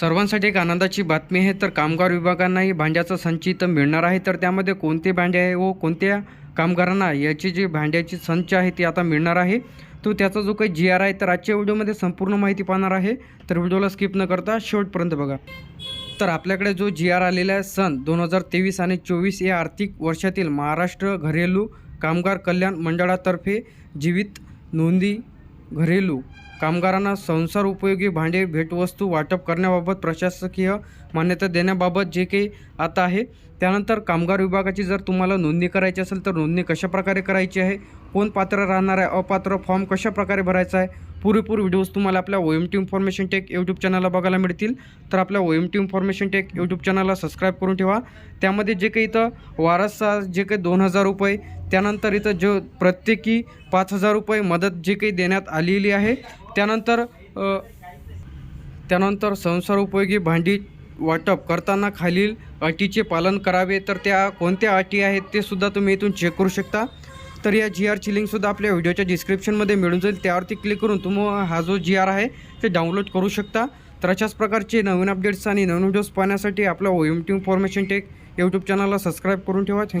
सर्वांसाठी एक आनंदाची बातमी आहे. तर कामगार विभागांनाही भांड्याचा संच मिळणार आहे. तर त्यामध्ये कोणते भांडे आहे व कोणत्या कामगारांना याची जी भांड्याची संच आहे ती आता मिळणार आहे? तो त्याचा जो काही जी आर आहे तर आजच्या व्हिडिओमध्ये संपूर्ण माहिती पाहणार आहे. तर व्हिडिओला स्किप न करता शेवटपर्यंत बघा. तर आपल्याकडे जो जी आर आलेला आहे सन दोन हजार तेवीस आणि चोवीस या आर्थिक वर्षातील महाराष्ट्र घरेलू कामगार कल्याण मंडळातर्फे जीवित नोंदी घरेलू कामगारांना संसार उपयोगी भांडे भेटवस्तू वाटप करण्याबाबत प्रशासकीय मान्यता देण्याबाबत जे काही आता आहे त्यानंतर कामगार विभागाची जर तुम्हाला नोंदणी करायची असेल तर नोंदणी कशा प्रकारे करायची आहे? कोण पात्र राहणार आहे? अपात्र फॉर्म कशा प्रकारे भरायचा आहे? पुरेपूर व्हिडिओज तुम्हाला आपल्या O M T information tech YouTube चॅनलला बघायला मिळतील. तर आपल्या O M T information tech YouTube चॅनलला सबस्क्राईब करून ठेवा. त्यामध्ये जे काही इथं वारसा जे काही दोन हजार रुपये त्यानंतर इथं जो प्रत्येकी पाच हजार रुपये मदत जे काही देण्यात आलेली आहे त्यानंतर त्यानंतर संसार उपयोगी भांडी वाटप करताना खालील अटीचे पालन करावे. तर त्या कोणत्या अटी आहेत ते सुद्धा तुम्ही इथून चेक करू शकता. तर या जी आरची लिंकसुद्धा आपल्या व्हिडिओच्या डिस्क्रिप्शनमध्ये मिळून जाईल. त्यावरती क्लिक करून तुम्ही हा जो जी आर आहे ते डाउनलोड करू शकता. तर अशाच प्रकारचे नवीन अपडेट्स आणि नवीन व्हिडिओज पाहण्यासाठी आपल्या O M T information tech YouTube चॅनलला सबस्क्राईब करून ठेवा. थँक